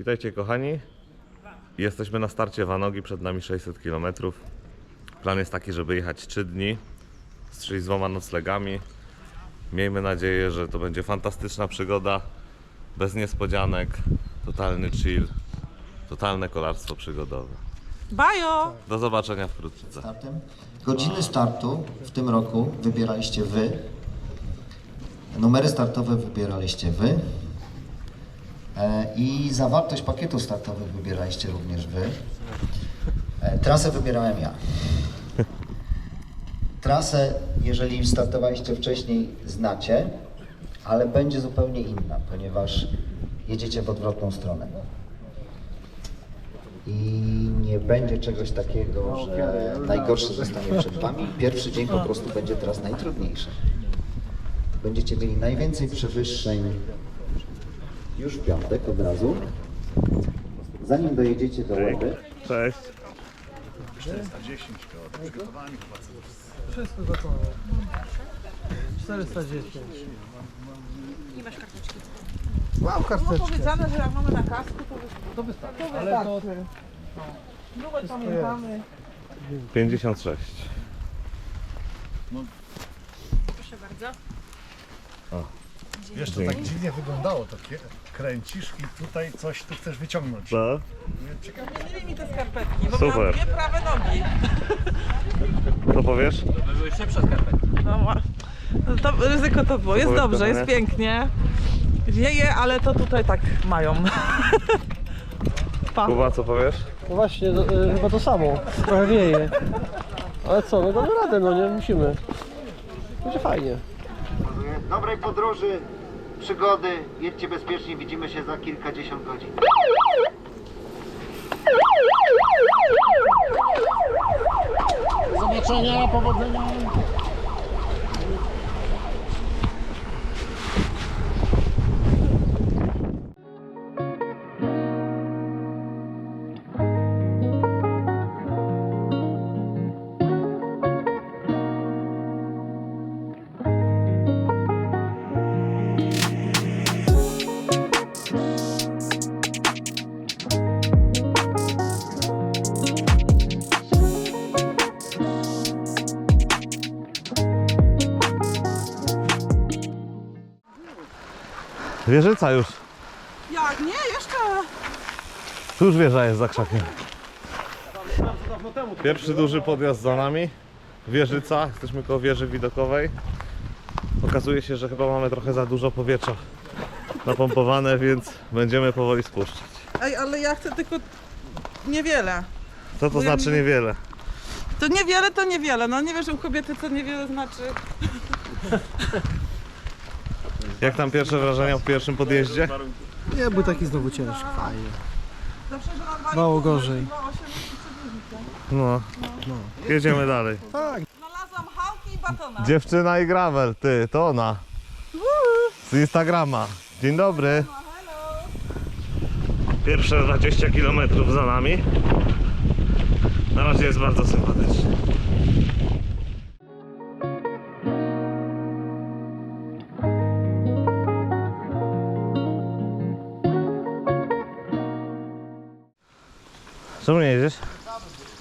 Witajcie kochani. Jesteśmy na starcie Wanogi, przed nami 600 km. Plan jest taki, żeby jechać 3 dni z 32 noclegami. Miejmy nadzieję, że to będzie fantastyczna przygoda, bez niespodzianek, totalny chill, totalne kolarstwo przygodowe. Bajo! Do zobaczenia wkrótce. startem. Godziny startu w tym roku wybieraliście Wy. Numery startowe wybieraliście Wy. E, I zawartość pakietu startowych wybieraliście również Wy. E, Trasę wybierałem ja. Trasę, jeżeli startowaliście wcześniej, znacie, ale będzie zupełnie inna, ponieważ jedziecie w odwrotną stronę. I nie będzie czegoś takiego, że najgorsze zostanie przed Wami. Pierwszy dzień po prostu będzie teraz najtrudniejszy. Będziecie mieli najwięcej przewyższeń już w piątek od razu. Zanim dojedziecie do Łeby, Cześć. Wszystko gotowe. 410. Nie masz karteczki. Mam Było karteczkę. powiedziane, że jak mamy na kasku, to To wystarczy. to Ale to wystarczy. Numer pamiętamy. 56. Proszę bardzo. Wiesz, to tak dziwnie wyglądało, to kie- kręcisz i tutaj coś tu chcesz wyciągnąć. Co? Zmienili mi te skarpetki, bo Super. miałam dwie prawe nogi. Co powiesz? No, ma- no to ryzyko to było. Jest dobrze, jest pięknie. Wieje, ale to tutaj tak mają. Pa. Kuba, co powiesz? No właśnie, no, y, chyba to samo. Trochę wieje. Ale co, no damy radę, no nie musimy. Będzie fajnie. dobrej podróży, przygody, jedźcie bezpiecznie, widzimy się za kilkadziesiąt godzin. Zobaczenia, powodzenia. Wieżyca już. Jak? Nie, jeszcze. Tu już wieża jest za krzakiem. Pierwszy duży podjazd za nami. Wieżyca, jesteśmy koło wieży widokowej. Okazuje się, że chyba mamy trochę za dużo powietrza napompowane, więc będziemy powoli spuszczać. Ej, ale ja chcę tylko niewiele. Co to Bo ja znaczy nie- niewiele? To niewiele to niewiele. No nie wiesz u kobiety co niewiele znaczy. Jak tam pierwsze wrażenia po pierwszym podjeździe? Nie był taki znowu ciężki, fajnie. Zawsze, że mam Mało gorzej. No. Jedziemy dalej. Tak, Znalazłam hałki i batona. Dziewczyna i gravel, ty, to ona. Z Instagrama. Dzień dobry. Pierwsze 20 km za nami. Na razie jest bardzo sympatycznie. Czemu nie jedziesz?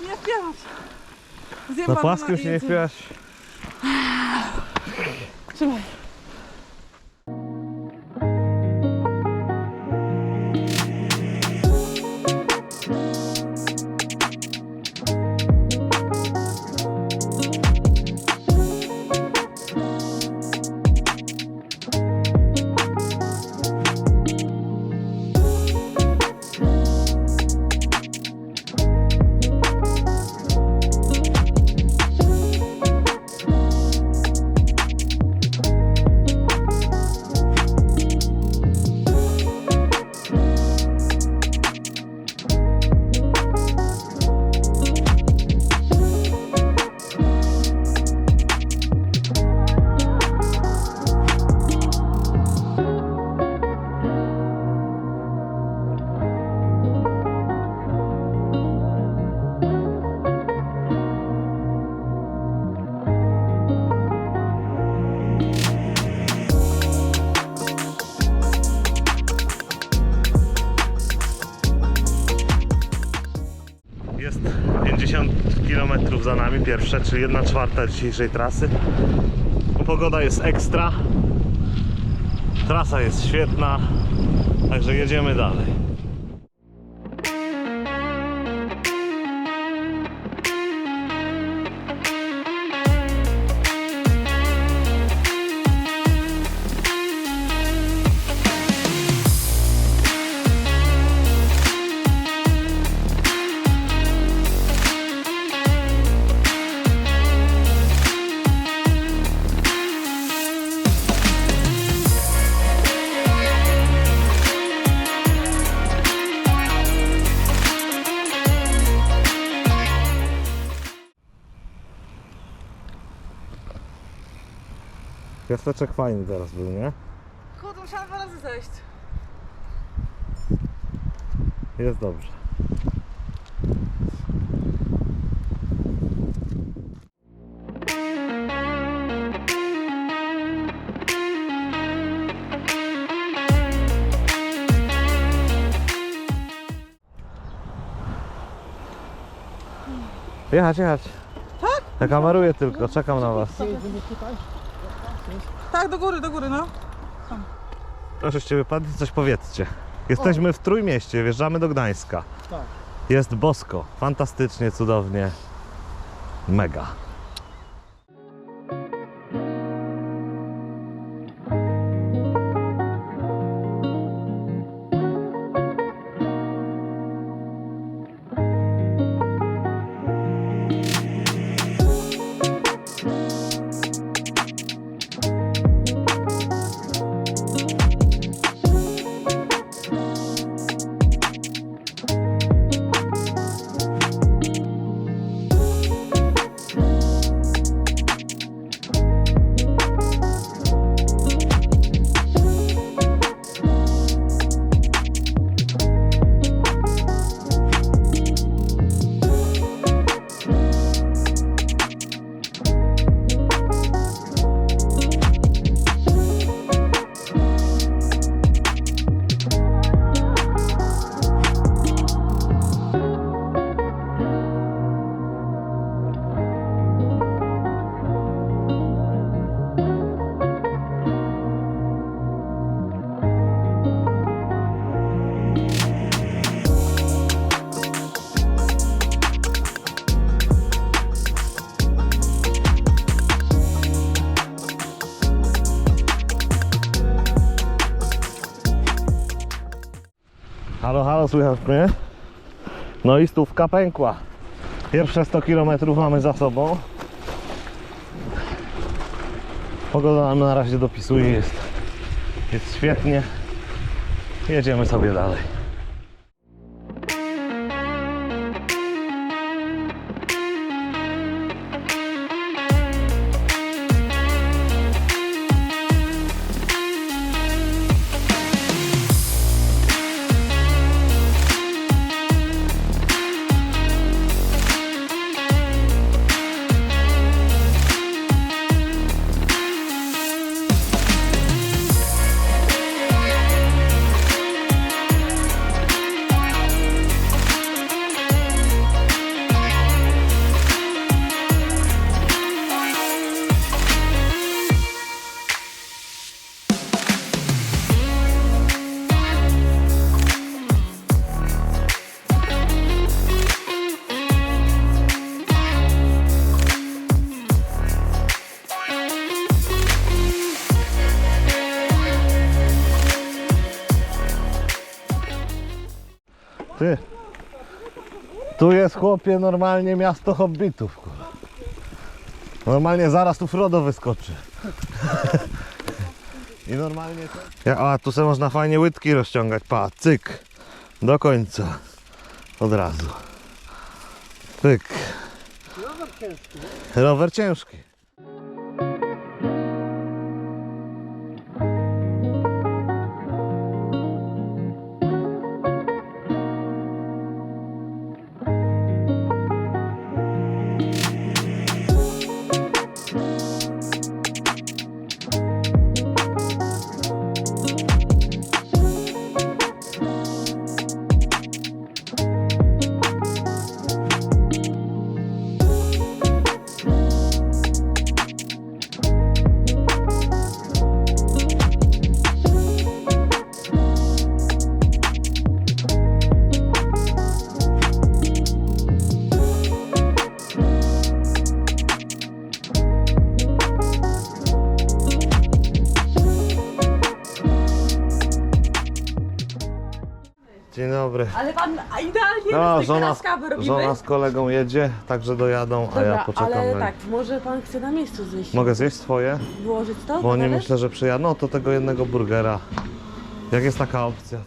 Nie śpiewam. Zjem Na i się nie jedzę. śpiewasz? Trzymaj. Nami, pierwsze, czy 1 czwarta dzisiejszej trasy. Pogoda jest ekstra. Trasa jest świetna, także jedziemy dalej. Piasteczek fajny teraz był, nie? Kurde, musiałam dwa razy zejść. Jest dobrze. Jechać, jechać. Tak? Ja kameruję tylko, czekam na was. Tak, do góry, do góry, no. Proszę cię wypadli, coś powiedzcie. Jesteśmy w Trójmieście, wjeżdżamy do Gdańska. Tak. Jest bosko, fantastycznie, cudownie. Mega. Słychać mnie? No i stówka pękła. Pierwsze 100 km mamy za sobą. Pogoda nam na razie dopisuje, jest, jest świetnie. Jedziemy sobie dalej. Tu jest chłopie normalnie miasto hobbitów. kurwa. Normalnie zaraz tu Frodo wyskoczy. I normalnie to... Ja, a tu se można fajnie łydki rozciągać. Pa, cyk. Do końca. Od razu. Pyk. Rower ciężki. Rower ciężki. Pan a idealnie No, żona, robimy. żona z kolegą jedzie, także dojadą, a ja Dobra, poczekam ale na tak, może pan chce na miejscu zjeść. Mogę zjeść swoje? Wyłożyć to? Bo talerz? myślę, że przyjadą. No to tego jednego burgera. Jak jest taka opcja.